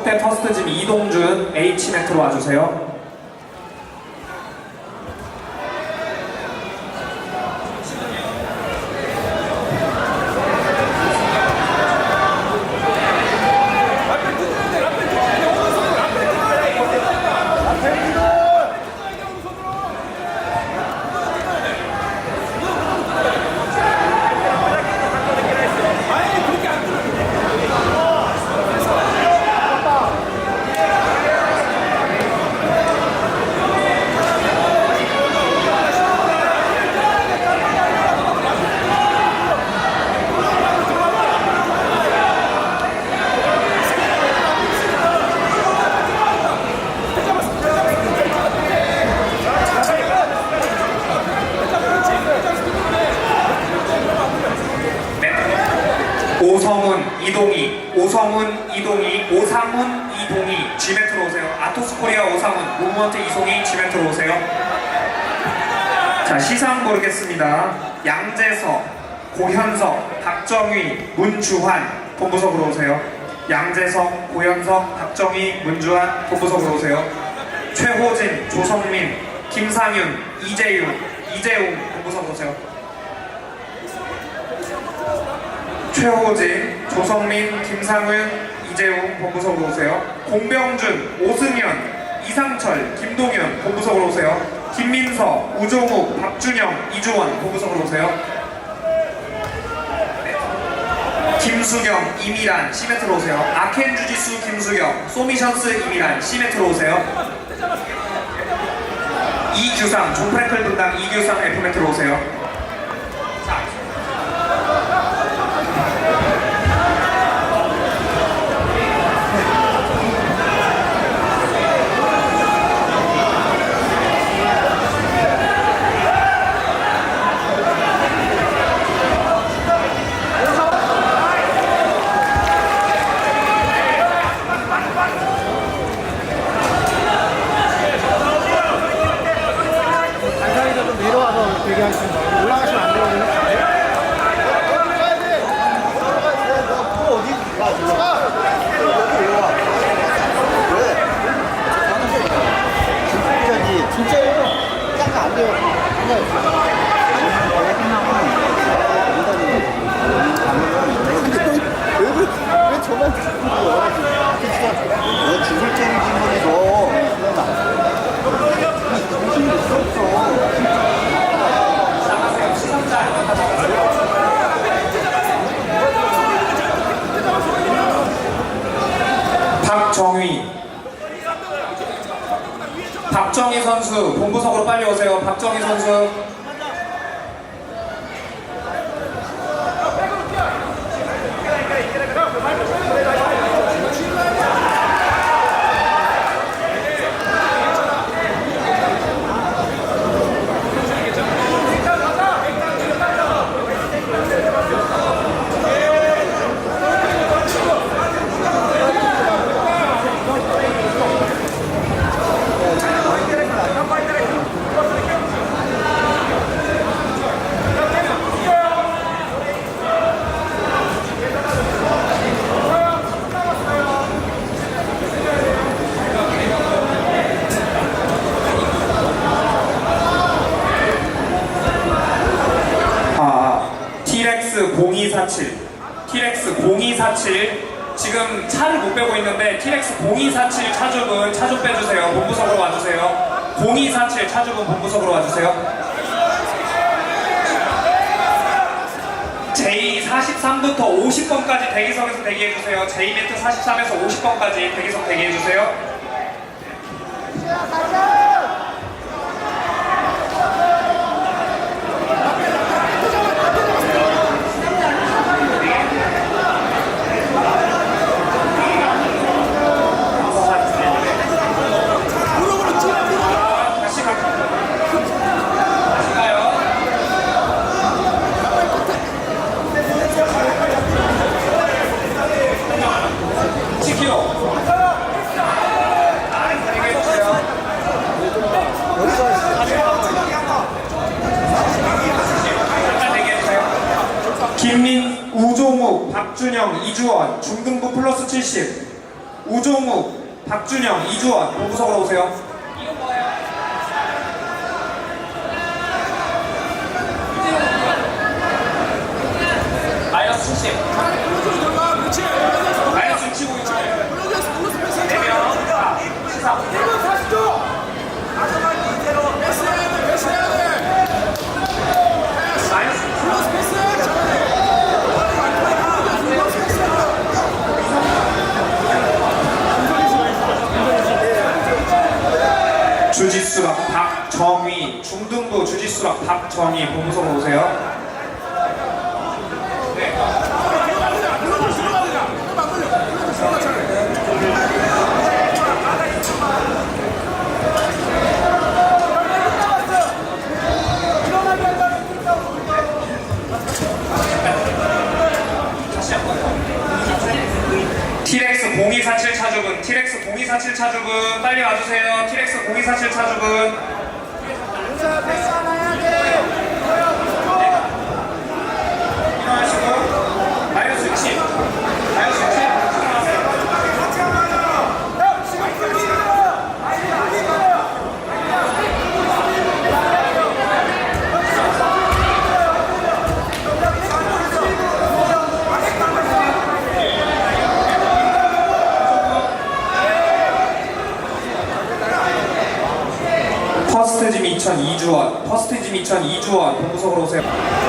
속대 퍼스트짐 이동준 H 매트로 와주세요. 오성훈, 이동희, 오성훈, 이동희, 오상훈, 이동희, G매트로 오세요. 아토스 코리아 오상훈, 무브먼트 이송희, G매트로 오세요. 자, 시상 모르겠습니다. 양재석, 고현석, 박정희, 문주환, 본부석으로 오세요. 양재석, 고현석, 박정희, 문주환, 본부석으로 오세요. 최호진, 조성민, 김상윤, 이재윤, 이재웅, 본부석으로 오세요. 최호진, 조성민, 김상은, 이재웅 본부석으로 오세요. 공병준, 오승현, 이상철, 김동현 본부석으로 오세요. 김민서, 우종욱, 박준영, 이주원 본부석으로 오세요. 김수경, 이미란, 시메트로 오세요. 아켄 주지수, 김수경, 소미션스, 이미란, 시메트로 오세요. 이규상, 존프랭클 분당, 이규상, F메트로 오세요. 단상에서 좀 대기하겠습니다. 올라가시면 안 되거든요. 왜? 왜 저만 자꾸 그래요? 진짜 왜 죽을 죄를 짓는 거 정신이 없어. 박정희 박정희 선수 본부석으로 빨리 오세요. 박정희 선수 아, T렉스 0247 T렉스 0247 지금 차를 못 빼고 있는데 T렉스 0247 차주분 차좀 빼주세요. 본부석으로 와주세요. 0247 차주분 본부석으로 와주세요. J43부터 50번까지 대기석에서 대기해주세요. J매트 43에서 50번까지 대기석 대기해주세요 다시 갈까요? 다시 가요. 치키로. 얘기해주세요. 잠깐 얘기해주세요. 김민, 우종욱, 박준영, 이주원, 중등부 플러스 70. 우종욱, 박준영, 이주원 본부석으로 오세요. 마이너스 70. 마이너스 65 있죠. 4명. 자, 시작. 마이너스 주짓수락 박정희 중등부 주짓수락 박정희 본부석으로 오세요. 티렉스 0247 차주분, 티렉스 0247 차주분, 빨리 와주세요. 티렉스 0247 차주분. 2002주원 동구석으로 오세요.